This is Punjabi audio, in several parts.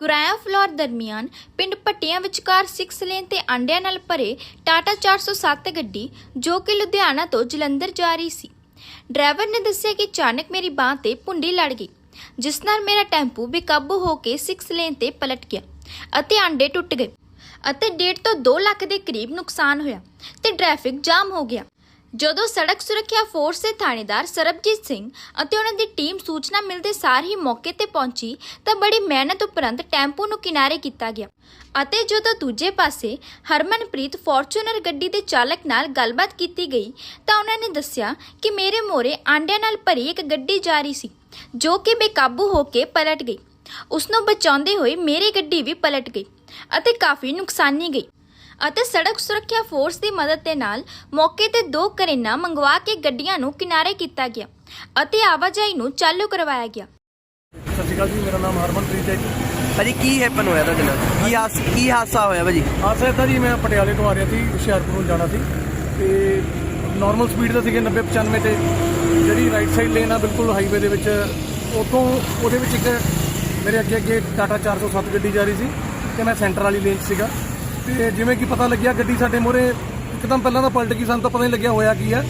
ਗੁਰਾਇਆ ਫਲੋਰ ਦਰਮਿਆਨ ਪਿੰਡ ਪੱਟੀਆਂ ਵਿਚਕਾਰ 6 ਲੇਨ ਤੇ ਆਂਡਿਆਂ ਨਾਲ ਭਰੇ ਟਾਟਾ 407 ਗੱਡੀ ਜੋ ਕਿ ਲੁਧਿਆਣਾ ਤੋਂ ਜਲੰਧਰ ਜਾ ਰਹੀ ਸੀ। ਡਰਾਈਵਰ ਨੇ ਦੱਸਿਆ ਕਿ ਅਚਾਨਕ ਮੇਰੀ ਬਾਹ ਤੇ ਪੁੰਡੀ ਲੜ ਗਈ, ਜਿਸ ਨਾਲ ਮੇਰਾ ਟੈਂਪੂ ਬੇਕਾਬੂ ਹੋ ਕੇ 6 ਲੇਨ ਤੇ ਪਲਟ ਗਿਆ ਅਤੇ ਆਂਡੇ ਟੁੱਟ ਗਏ ਅਤੇ 1.5 ਤੋਂ 2 ਲੱਖ ਦੇ ਕਰੀਬ ਨੁਕਸਾਨ ਹੋਇਆ ਤੇ ਟ੍ਰੈਫਿਕ ਜਾਮ ਹੋ ਗਿਆ। ਜਦੋਂ ਸੜਕ ਸੁਰੱਖਿਆ ਫੋਰਸ ਦੇ ਥਾਣੇਦਾਰ ਸਰਬਜੀਤ ਸਿੰਘ ਅਤੇ ਉਹਨਾਂ ਦੀ ਟੀਮ ਸੂਚਨਾ ਮਿਲਦੇ ਸਾਰ ਹੀ ਮੌਕੇ ਤੇ ਪਹੁੰਚੀ ਤਾਂ ਬੜੀ ਮਿਹਨਤ ਉਪਰੰਤ ਟੈਂਪੂ ਨੂੰ ਕਿਨਾਰੇ ਕੀਤਾ ਗਿਆ ਅਤੇ ਜਦੋਂ ਦੂਜੇ ਪਾਸੇ ਹਰਮਨਪ੍ਰੀਤ ਫੋਰਚੂਨਰ ਗੱਡੀ ਦੇ ਚਾਲਕ ਨਾਲ ਗੱਲਬਾਤ ਕੀਤੀ ਗਈ ਤਾਂ ਉਹਨਾਂ ਨੇ ਦੱਸਿਆ ਕਿ ਮੇਰੇ ਮੋਰੇ ਆਂਡਿਆਂ ਨਾਲ ਭਰੀ ਇੱਕ ਗੱਡੀ ਜਾ ਰਹੀ ਸੀ, ਜੋ ਕਿ ਬੇਕਾਬੂ ਹੋ ਕੇ ਪਲਟ ਗਈ। ਉਸ ਨੂੰ ਬਚਾਉਂਦੇ ਹੋਏ ਮੇਰੀ ਗੱਡੀ ਵੀ ਪਲਟ ਗਈ ਅਤੇ ਕਾਫੀ ਨੁਕਸਾਨੀ ਗਈ। ਅਤੇ ਸੜਕ ਸੁਰੱਖਿਆ ਫੋਰਸ ਦੀ ਮਦਦ ਦੇ ਨਾਲ ਮੌਕੇ ਤੇ ਦੋ ਕਰੇਨਾ ਮੰਗਵਾ ਕੇ ਗੱਡੀਆਂ ਨੂੰ ਕਿਨਾਰੇ ਕੀਤਾ ਗਿਆ ਅਤੇ ਆਵਾਜਾਈ ਨੂੰ ਚਾਲੂ ਕਰਵਾਇਆ ਗਿਆ। ਸਤਿ ਸ਼੍ਰੀ ਅਕਾਲ ਜੀ ਮੇਰਾ ਨਾਮ ਹਰਮਨਪ੍ਰੀਤ ਹੈ। ਜੀ ਭਾਜੀ ਕੀ ਹੈਪਨ ਹੋਇਆ ਤੁਹਾਡੇ ਨਾਲ? ਕੀ ਹਾਸ ਕੀ ਹਾਦਸਾ ਹੋਇਆ ਭਾਜੀ? ਹਾਦਸਾ ਇੱਦਾਂ ਜੀ ਮੈਂ ਪਟਿਆਲੇ ਤੋਂ ਆ ਰਿਹਾ ਸੀ ਹੁਸ਼ਿਆਰਪੁਰ ਨੂੰ ਜਾਣਾ ਸੀ। ਤੇ ਨਾਰਮਲ ਸਪੀਡ ਤੇ ਸੀਗੇ 90 95 ਤੇ। ਜਿਹੜੀ ਰਾਈਟ ਸਾਈਡ ਲੇਨ ਆ ਬਿਲਕੁਲ ਹਾਈਵੇ ਦੇ ਵਿੱਚ ਉਤੋਂ ਉਹਦੇ ਵਿੱਚ ਇੱਕ ਮੇਰੇ ਅੱਗੇ ਅੱਗੇ ਟਾਟਾ 407 ਗੱਡੀ ਜਾ ਰਹੀ ਸੀ ਤੇ ਮੈਂ ਸੈਂਟਰ ਵਾਲੀ ਲੇਨ 'ਚ ਸੀਗਾ। ਤੇ ਜਿਵੇਂ ਕਿ ਪਤਾ ਲੱਗਿਆ ਗੱਡੀ ਸਾਡੇ ਮੋਰੇ ਇੱਕਦਮ ਪਹਿਲਾਂ ਤਾਂ ਪਲਟ ਗਈ, ਸਾਨੂੰ ਤਾਂ ਪਤਾ ਨਹੀਂ ਲੱਗਿਆ ਹੋਇਆ ਕੀ ਹੈ।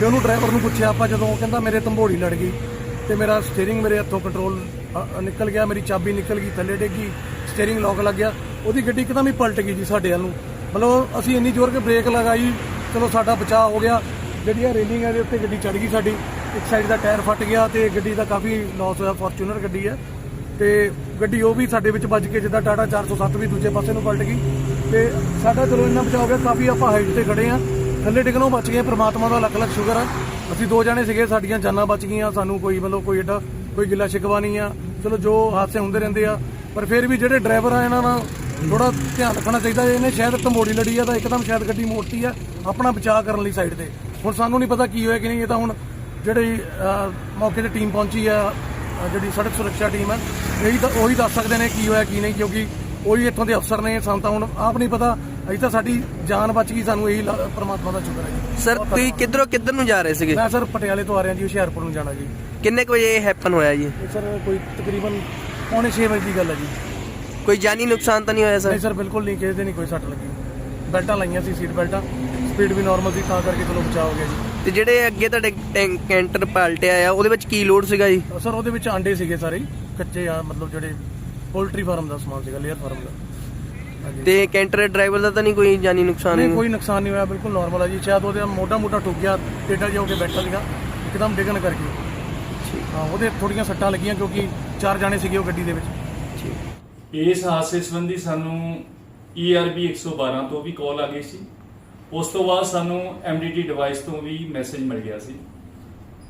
ਤੇ ਉਹਨੂੰ ਡਰਾਈਵਰ ਨੂੰ ਪੁੱਛਿਆ, ਆਪਾਂ ਜਦੋਂ ਉਹ ਕਹਿੰਦਾ, ਮੇਰੇ ਤੰਬੋੜੀ ਲੜ ਗਈ ਤੇ ਮੇਰਾ ਸਟੀਅਰਿੰਗ ਮੇਰੇ ਹੱਥੋਂ ਕੰਟਰੋਲ ਨਿਕਲ ਗਿਆ, ਮੇਰੀ ਚਾਬੀ ਨਿਕਲ ਗਈ, ਥੱਲੇ ਡਿੱਗੀ ਸਟੀਅਰਿੰਗ ਲੌਕ ਲੱਗ ਗਿਆ। ਉਹਦੀ ਗੱਡੀ ਇੱਕਦਮ ਹੀ ਪਲਟ ਗਈ ਜੀ ਸਾਡੇ ਵੱਲ ਨੂੰ। ਮਤਲਬ ਅਸੀਂ ਇੰਨੀ ਜ਼ੋਰ ਕੇ ਬ੍ਰੇਕ ਲਗਾਈ, ਚਲੋ ਸਾਡਾ ਬਚਾਅ ਹੋ ਗਿਆ। ਜਿਹੜੀ ਆ ਰੇਲਿੰਗ ਹੈ ਦੇ ਉੱਤੇ ਗੱਡੀ ਚੜ ਗਈ ਸਾਡੀ, ਇੱਕ ਸਾਈਡ ਦਾ ਟਾਇਰ ਫਟ ਗਿਆ ਤੇ ਗੱਡੀ ਦਾ ਕਾਫੀ ਲਾਸ ਹੋਇਆ ਫੋਰਚੂਨਰ ਗੱਡੀ ਹੈ। ਤੇ ਗੱਡੀ ਉਹ ਵੀ ਸਾਡੇ ਵਿੱਚ ਵੱਜ ਕੇ ਜਿੱਦਾਂ ਟਾਟਾ 407 ਵੀ ਦੂਜੇ ਪਾਸੇ ਨੂੰ ਪਲਟ ਗਈ। ਤੇ ਸਾਡਾ ਚਲੋ ਇੰਨਾ ਬਚਾਅ ਹੋ ਗਿਆ, ਕਾਫੀ ਆਪਾਂ ਹਾਈਟ ਤੇ ਖੜੇ ਆ। ਥੱਲੇ ਡਿੱਗਣੋਂ ਬਚ ਗਏ, ਪ੍ਰਮਾਤਮਾ ਦਾ ਲੱਖ ਲੱਖ ਸ਼ੁਕਰ ਆ। ਅਸੀਂ ਦੋ ਜਾਣੇ ਸੀਗੇ, ਸਾਡੀਆਂ ਜਾਨਾਂ ਬਚ ਗਈਆਂ, ਸਾਨੂੰ ਕੋਈ ਮਤਲਬ ਕੋਈ ਏਡਾ, ਕੋਈ ਗਿੱਲਾ ਸ਼ਿਕਵਾ ਨਹੀਂ ਆ। ਚਲੋ ਜੋ ਹਾਦਸੇ ਹੁੰਦੇ ਰਹਿੰਦੇ ਆ, ਪਰ ਫਿਰ ਵੀ ਜਿਹੜੇ ਡਰਾਈਵਰ ਆ, ਇਹਨਾਂ ਨਾਲ ਥੋੜਾ ਧਿਆਨ ਰੱਖਣਾ ਚਾਹੀਦਾ ਇਹਨੇ ਸ਼ਾਇਦ ਤੰਬੋੜੀ ਲੜੀ ਆ, ਤਾਂ ਇੱਕਦਮ ਸ਼ਾਇਦ ਗੱਡੀ ਮੋੜਤੀ ਆ, ਆਪਣਾ ਬਚਾਅ ਕਰਨ ਲਈ ਸਾਈਡ ਤੇ। ਹੁਣ ਸਾਨੂੰ ਨਹੀਂ ਪਤਾ ਕੀ ਹੋਇਆ ਕਿ ਨਹੀਂ, ਇਹ ਤਾਂ ਹੁਣ ਜਿਹੜੀ ਮੌਕੇ ਤੇ ਟੀਮ ਪਹੁੰਚੀ ਆ ਜਿਹੜੀ ਸੜਕ ਸੁਰੱਖਿਆ ਟੀਮ ਹੈ ਇਹੀ ਤਾਂ ਉਹੀ ਦੱਸ ਸਕਦੇ ਨੇ ਕੀ ਹੋਇਆ ਕੀ ਨਹੀਂ ਕਿਉਂਕਿ ਉਹੀ ਇੱਥੋਂ ਦੇ ਅਫਸਰ ਨੇ ਸਾਨੂੰ ਤਾਂ ਹੁਣ ਆਪ ਨਹੀਂ ਪਤਾ। ਅਜੇ ਤਾਂ ਸਾਡੀ ਜਾਨ ਬਚ ਗਈ ਸਾਨੂੰ ਇਹੀ ਪ੍ਰਮਾਤਮਾ ਦਾ ਸ਼ੁਕਰ ਹੈ ਜੀ। ਸਰ ਤੁਸੀਂ ਕਿੱਧਰੋਂ ਕਿੱਧਰ ਨੂੰ ਜਾ ਰਹੇ ਸੀਗੇ? ਮੈਂ ਸਰ ਪਟਿਆਲੇ ਤੋਂ ਆ ਰਿਹਾ ਜੀ ਹੁਸ਼ਿਆਰਪੁਰ ਨੂੰ ਜਾਣਾ ਜੀ। ਕਿੰਨੇ ਕੁ ਵਜੇ ਇਹ ਹੈਪਨ ਹੋਇਆ ਜੀ? ਇਹ ਸਰ ਕੋਈ ਤਕਰੀਬਨ ਪੌਣੇ 6 ਵਜੇ ਦੀ ਗੱਲ ਹੈ ਜੀ। ਕੋਈ ਜਾਨੀ ਨੁਕਸਾਨ ਤਾਂ ਨਹੀਂ ਹੋਇਆ ਨਹੀਂ ਸਰ ਸਰ ਬਿਲਕੁਲ ਨਹੀਂ ਕਿਸੇ ਦੇ ਨਹੀਂ ਕੋਈ ਸੱਟ ਲੱਗੀ। ਬੈਲਟਾਂ ਲਾਈਆਂ ਸੀ ਸੀਟ ਬੈਲਟਾਂ। ਸਪੀਡ ਵੀ ਨਾਰਮਲ ਸੀ ਤਾਂ ਕਰਕੇ ਚਲੋ ਬਚਾਅ ਹੋ ਗਿਆ ਜੀ। ਤੇ ਜਿਹੜੇ ਅੱਗੇ ਤੁਹਾਡੇ ਟੈਂ- ਕੈਂਟਰ ਪਲਟਿਆ ਆ ਉਹਦੇ ਵਿੱਚ ਕੀ ਲੋਡ ਸੀਗਾ ਜੀ? ਸਰ ਉਹਦੇ ਵਿੱਚ ਆਂਡੇ ਸੀਗੇ ਸਾਰੇ ਹੀ, ਕੱਚੇ ਆ ਮਤਲਬ ਜਿਹੜੇ ਪੋਲਟਰੀ ਫਾਰਮ ਦਾ ਸਮਾਨ ਸੀਗਾ ਲੇਅਰ ਫਾਰਮ ਦਾ। ਹਾਂਜੀ। ਤੇ ਕੈਂਟਰ ਡਰਾਈਵਰ ਦਾ ਤਾਂ ਨਹੀਂ ਕੋਈ ਜਾਨੀ ਨੁਕਸਾਨ ਨਹੀਂ ਕੋਈ ਨੁਕਸਾਨ ਨਹੀਂ ਹੋਇਆ ਬਿਲਕੁਲ ਨਾਰਮਲ ਆ ਜੀ। ਸ਼ਾਇਦ ਉਹਦੇ ਮੋਢਾ ਮੋਢਾ ਟੁੱਟ ਗਿਆ ਟੇਡਾ ਜਿਹਾ ਹੋ ਕੇ ਬੈਠਾ ਸੀਗਾ ਇੱਕਦਮ ਡਿੱਗਣ ਕਰਕੇ। ਹਾਂ ਉਹਦੇ ਥੋੜੀਆਂ ਸੱਟਾਂ ਲੱਗੀਆਂ ਕਿਉਂਕਿ ਚਾਰ ਜਾਣੇ ਸੀਗੇ ਉਹ ਗੱਡੀ ਦੇ ਵਿੱਚ। ਇਸ ਹਾਦਸੇ ਸੰਬੰਧੀ ਸਾਨੂੰ ERB 112 ਤੋਂ ਵੀ ਕਾਲ ਆ ਗਈ ਸੀ। ਉਸ ਤੋਂ ਬਾਅਦ ਸਾਨੂੰ MDT ਡਿਵਾਈਸ ਤੋਂ ਵੀ ਮੈਸੇਜ ਮਿਲ ਗਿਆ ਸੀ।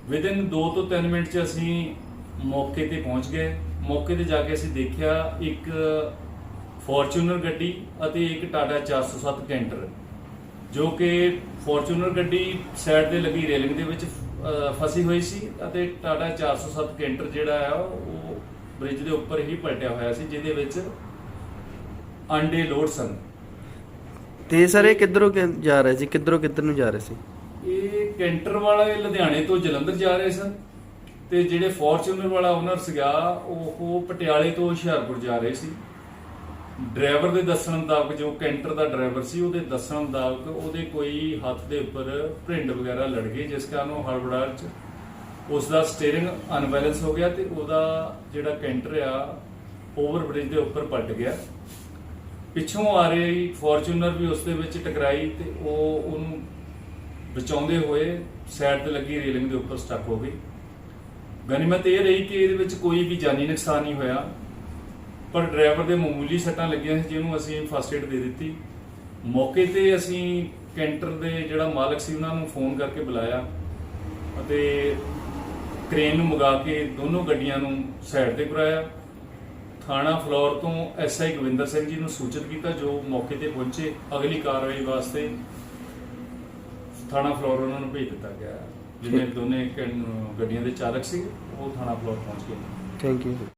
ਵਿਦਿਨ 2 ਤੋਂ 3 ਮਿੰਟ ਚ ਅਸੀਂ ਮੌਕੇ ਤੇ ਪਹੁੰਚ ਗਏ। ਮੌਕੇ ਤੇ ਜਾ ਕੇ ਅਸੀਂ ਦੇਖਿਆ ਇੱਕ ਫੋਰਚੂਨਰ ਗੱਡੀ ਅਤੇ ਇੱਕ ਟਾਟਾ 407 ਕੈਂਟਰ, ਜੋ ਕਿ ਫੋਰਚੂਨਰ ਗੱਡੀ ਸਾਈਡ ਤੇ ਲੱਗੀ ਰੇਲਿੰਗ ਦੇ ਵਿੱਚ ਫਸੀ ਹੋਈ ਸੀ ਅਤੇ ਟਾਟਾ 407 ਕੈਂਟਰ ਜਿਹੜਾ ਆ, ਉਹ ਬ੍ਰਿਜ ਦੇ ਉੱਪਰ ਹੀ ਪਲਟਿਆ ਹੋਇਆ ਸੀ, ਜਿਹਦੇ ਵਿੱਚ ਅੰਡੇ ਲੋਡ ਸਨ। ਤੇ ਸਰ, ਇਹ ਕਿੱਧਰੋਂ ਕਿ- ਜਾ ਰਹੇ ਸੀ? ਕਿੱਧਰੋਂ ਕਿੱਧਰ ਨੂੰ ਜਾ ਰਹੇ ਸੀ? ਇਹ ਕੈਂਟਰ ਵਾਲਾ ਇਹ ਲੁਧਿਆਣੇ ਤੋਂ ਜਲੰਧਰ ਜਾ ਰਹੇ ਸਨ। ਤੇ ਜਿਹੜੇ ਫੋਰਚੂਨਰ ਵਾਲਾ ਓਨਰ ਸੀਗਾ, ਉਹ ਪਟਿਆਲੇ ਤੋਂ ਹੁਸ਼ਿਆਰਪੁਰ ਜਾ ਰਹੇ ਸੀ। ਡਰਾਈਵਰ ਦੇ ਦੱਸਣ ਮੁਤਾਬਕ, ਜੋ ਕੈਂਟਰ ਦਾ ਡਰਾਈਵਰ ਸੀ, ਉਹਦੇ ਦੱਸਣ ਮੁਤਾਬਕ ਉਹਦੇ ਕੋਈ ਹੱਥ ਦੇ ਉੱਪਰ ਭਿੰਡ ਵਗੈਰਾ ਲੜ ਗਈ ਜਿਸ ਕਾਰਨ ਉਹ ਹੜਬੜਾਹਟ ਚ ਉਸ ਦਾ ਸਟੀਅਰਿੰਗ ਅਨਬੈਲੈਂਸ ਹੋ ਗਿਆ ਤੇ ਉਹਦਾ ਜਿਹੜਾ ਕੈਂਟਰ ਆ ਓਵਰ ਬ੍ਰਿਜ ਦੇ ਉੱਪਰ ਪਲਟ ਗਿਆ। ਪਿੱਛੋਂ ਆ ਰਹੀ ਫੋਰਚੂਨਰ ਵੀ ਉਸ ਦੇ ਵਿੱਚ ਟਕਰਾਈ ਤੇ ਉਹ ਉਹਨੂੰ ਬਚਾਉਂਦੇ ਹੋਏ ਸਾਈਡ ਤੇ ਲੱਗੀ ਰੇਲਿੰਗ ਦੇ ਉੱਪਰ ਸਟਕ ਹੋ ਗਈ। ਗਨੀਮਤ ਇਹ ਰਹੀ ਕਿ ਇਹਦੇ ਵਿੱਚ ਕੋਈ ਵੀ ਜਾਨੀ ਨੁਕਸਾਨ ਨਹੀਂ ਹੋਇਆ। ਪਰ ਡਰਾਈਵਰ ਦੇ ਮਾਮੂਲੀ ਸੱਟਾਂ ਲੱਗੀਆਂ ਸੀ ਜਿਹਨੂੰ ਅਸੀਂ ਫਸਟ ਏਡ ਦੇ ਦਿੱਤੀ। ਮੌਕੇ ਤੇ ਅਸੀਂ ਕੈਂਟਰ ਦੇ ਜਿਹੜਾ ਮਾਲਕ ਸੀ ਉਹਨਾਂ ਨੂੰ ਫੋਨ ਕਰਕੇ ਬੁਲਾਇਆ ਅਤੇ ਕ੍ਰੇਨ ਨੂੰ ਮੰਗਾ ਕੇ ਦੋਨੋਂ ਗੱਡੀਆਂ ਨੂੰ ਸਾਈਡ ਤੇ ਕਰਾਇਆ। ਥਾਣਾ ਫਲੋਰ ਤੋਂ ਐਸਆਈ ਗੋਵਿੰਦਰ ਸਿੰਘ ਜੀ ਨੂੰ ਸੂਚਿਤ ਕੀਤਾ ਜੋ ਮੌਕੇ ਤੇ ਪਹੁੰਚੇ ਅਗਲੀ ਕਾਰਵਾਈ ਵਾਸਤੇ ਥਾਣਾ ਫਲੋਰ ਉਹਨਾਂ ਨੂੰ ਭੇਜ ਦਿੱਤਾ ਗਿਆ। ਜਿਹਨੇ ਦੋਨੇ ਕੈਨ- ਗੱਡੀਆਂ ਦੇ ਚਾਲਕ ਸੀ ਉਹ ਥਾਣਾ ਫਲੋਰ ਪਹੁੰਚ ਗਏ। Thank you